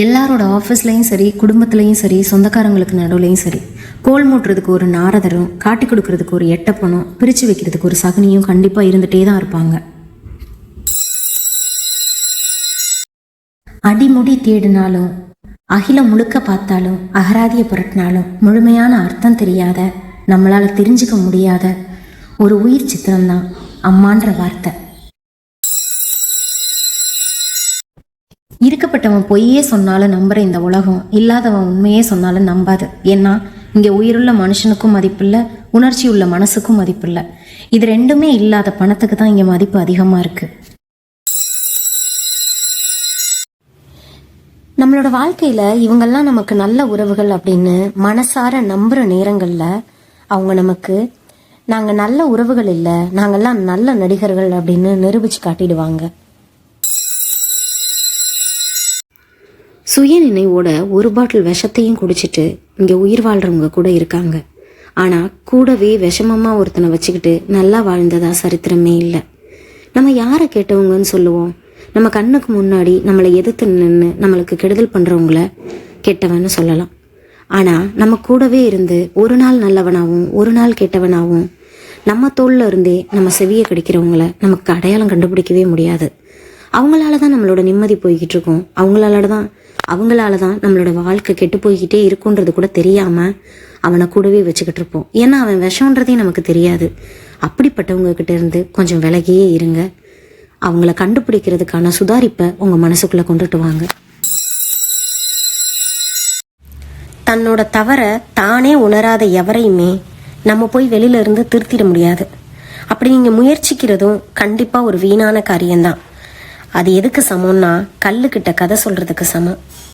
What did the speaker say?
எல்லாரோட ஆஃபீஸ்லேயும் சரி குடும்பத்துலேயும் சரி சொந்தக்காரங்களுக்கு நடுவுலையும் சரி கோல் மூட்டுறதுக்கு ஒரு நாரதரும் காட்டி கொடுக்கறதுக்கு ஒரு எட்டப்பனும் பிரித்து வைக்கிறதுக்கு ஒரு சகுனியும் கண்டிப்பாக இருந்துகிட்டே தான் இருப்பாங்க. அடிமுடி தேடினாலும் அகிலம் முழுக்க பார்த்தாலும் அகராதியை புரட்டினாலும் முழுமையான அர்த்தம் தெரியாத நம்மளால் தெரிஞ்சுக்க முடியாத ஒரு உயிர் சித்திரம்தான் அம்மான்ற வார்த்தை. இருக்கப்பட்டவன் பொய்யே சொன்னாலும் நம்புற இந்த உலகம் இல்லாதவன் உண்மையே சொன்னாலும் நம்பாது. ஏன்னா இங்கே உயிருள்ள மனுஷனுக்கும் மதிப்பில்லை உணர்ச்சி உள்ள மனசுக்கும் மதிப்பில்லை. இது ரெண்டுமே இல்லாத பணத்துக்கு தான் இங்கே மதிப்பு அதிகமாக இருக்குது நம்மளோட வாழ்க்கையில் இவங்கெல்லாம் நமக்கு நல்ல உறவுகள் அப்படின்னு மனசார நம்புகிற நேரங்களில் அவங்க நமக்கு நாங்கள் நல்ல உறவுகள் இல்லை நாங்கள்லாம் நல்ல நடிகர்கள் அப்படின்னு நிரூபித்து காட்டிடுவாங்க. சுய நினைவோட ஒரு பாட்டில் விஷத்தையும் குடிச்சிட்டு இங்கே உயிர் வாழ்கிறவங்க கூட இருக்காங்க. ஆனால் கூடவே விஷமமாக ஒருத்தனை வச்சுக்கிட்டு நல்லா வாழ்ந்ததா சரித்திரமே இல்லை. நம்ம யாரை கேட்டவங்கன்னு சொல்லுவோம்? நம்ம கண்ணுக்கு முன்னாடி நம்மளை எதிர்த்து நின்று நம்மளுக்கு கெடுதல் பண்ணுறவங்கள கெட்டவன்னு சொல்லலாம். ஆனால் நம்ம கூடவே இருந்து ஒரு நாள் நல்லவனாகவும் ஒரு நாள் கெட்டவனாகவும் நம்ம தோல்ல இருந்தே நம்ம செவியை கடிக்கிறவங்கள நமக்கு அடையாளம் கண்டுபிடிக்கவே முடியாது. அவங்களால தான் நம்மளோட நிம்மதி போய்கிட்டு இருக்கும் அவங்களால தான் அவங்களால தான் நம்மளோட வாழ்க்கை கெட்டு போய்கிட்டே இருக்குன்றது கூட தெரியாம அவனை கூடவே வச்சுக்கிட்டு இருப்போம் ஏன்னா அவன் விஷம்ன்றதே நமக்கு தெரியாது. அப்படிப்பட்டவங்க கிட்ட இருந்து கொஞ்சம் விலகியே இருங்க. அவங்கள கண்டுபிடிக்கிறதுக்கான சுதாரிப்பை உங்க மனசுக்குள்ள கொண்டுட்டு வாங்க. தன்னோட தவற தானே உணராத எவரையுமே நம்ம போய் வெளியில இருந்து திருத்திட முடியாது. அப்படி நீங்க முயற்சிக்கிறதும் கண்டிப்பா ஒரு வீணான காரியம்தான். அது எதுக்கு சமம்னா கல்லுக்கிட்ட கதை சொல்றதுக்கு சமம்.